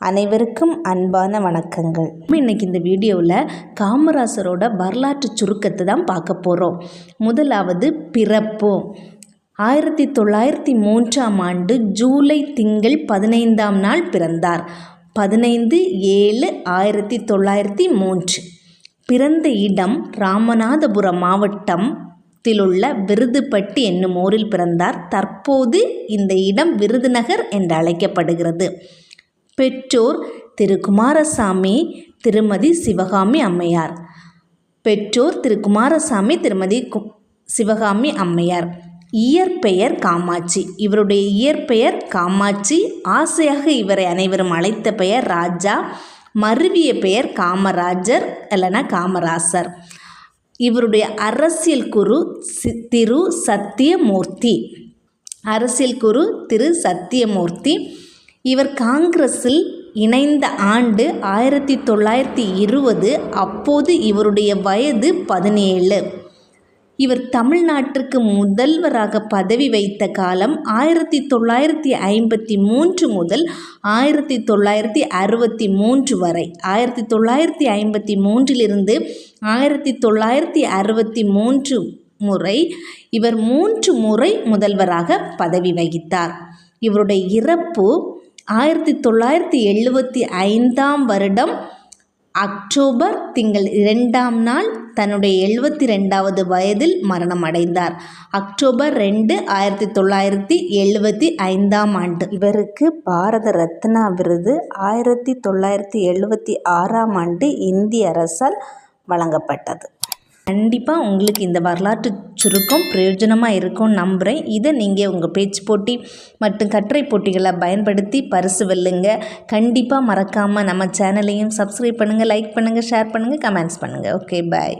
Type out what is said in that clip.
அனைவருக்கும் அன்பான வணக்கங்கள். இன்னைக்கு இந்த வீடியோவில் காமராசரோட வரலாற்று சுருக்கத்தை தான் பார்க்க போகிறோம் முதலாவது பிறப்பு. ஆயிரத்தி தொள்ளாயிரத்தி மூன்றாம் ஆண்டு ஜூலை திங்கள் பதினைந்தாம் நாள் பிறந்தார். பதினைந்து ஏழு ஆயிரத்தி தொள்ளாயிரத்தி மூன்று. பிறந்த இடம் ராமநாதபுரம் மாவட்டம் உள்ள விருதுப்பட்டி என்னும் ஊரில் பிறந்தார். தற்போது இந்த இடம் விருதுநகர் என்று அழைக்கப்படுகிறது. பெற்றோர் திரு குமாரசாமி திருமதி சிவகாமி அம்மையார். பெற்றோர் திரு குமாரசாமி திருமதி கு சிவகாமி அம்மையார். இயற்பெயர் காமாட்சி. இவருடைய இயற்பெயர் காமாட்சி. ஆசையாக இவரை அனைவரும் அழைத்த பெயர் ராஜா. மருவிய பெயர் காமராஜர் இல்லைனா காமராசர். இவருடைய அரசியல் குரு சி திரு சத்தியமூர்த்தி. அரசியல் குரு திரு சத்தியமூர்த்தி. இவர் காங்கிரஸில் இணைந்த ஆண்டு ஆயிரத்தி தொள்ளாயிரத்தி இருபது அப்போது இவருடைய வயது பதினேழு. இவர் தமிழ்நாட்டிற்கு முதல்வராக பதவி வைத்த காலம் ஆயிரத்தி தொள்ளாயிரத்தி ஐம்பத்தி மூன்று முதல் ஆயிரத்தி தொள்ளாயிரத்தி அறுபத்தி மூன்று வரை. ஆயிரத்தி தொள்ளாயிரத்தி ஐம்பத்தி மூன்றிலிருந்து ஆயிரத்தி தொள்ளாயிரத்தி அறுபத்தி மூன்று முறை இவர் மூன்று முறை முதல்வராக பதவி வகித்தார். இவருடைய இறப்பு ஆயிரத்தி தொள்ளாயிரத்தி எழுபத்தி ஐந்தாம் வருடம் அக்டோபர் திங்கள் இரண்டாம் நாள் தன்னுடைய எழுபத்தி ரெண்டாவது வயதில் மரணம் அடைந்தார் அக்டோபர் ரெண்டு ஆயிரத்தி தொள்ளாயிரத்தி எழுபத்தி ஐந்தாம் ஆண்டு. இவருக்கு பாரத ரத்னா விருது ஆயிரத்தி தொள்ளாயிரத்தி எழுபத்தி ஆறாம் ஆண்டு இந்திய அரசால் வழங்கப்பட்டது. கண்டிப்பாக உங்களுக்கு இந்த வரலாற்று சுருக்கம் பிரயோஜனமாக இருக்கும்னு நம்புகிறேன் இதை நீங்கள் உங்கள் பேச்சு போட்டி மற்றும் கட்டுரை போட்டிகளை பயன்படுத்தி பரிசு வெல்லுங்க. கண்டிப்பாக மறக்காமல் நம்ம சேனலையும் சப்ஸ்கிரைப் பண்ணுங்கள் லைக் பண்ணுங்கள் ஷேர் பண்ணுங்கள் கமெண்ட்ஸ் பண்ணுங்கள் ஓகே பாய்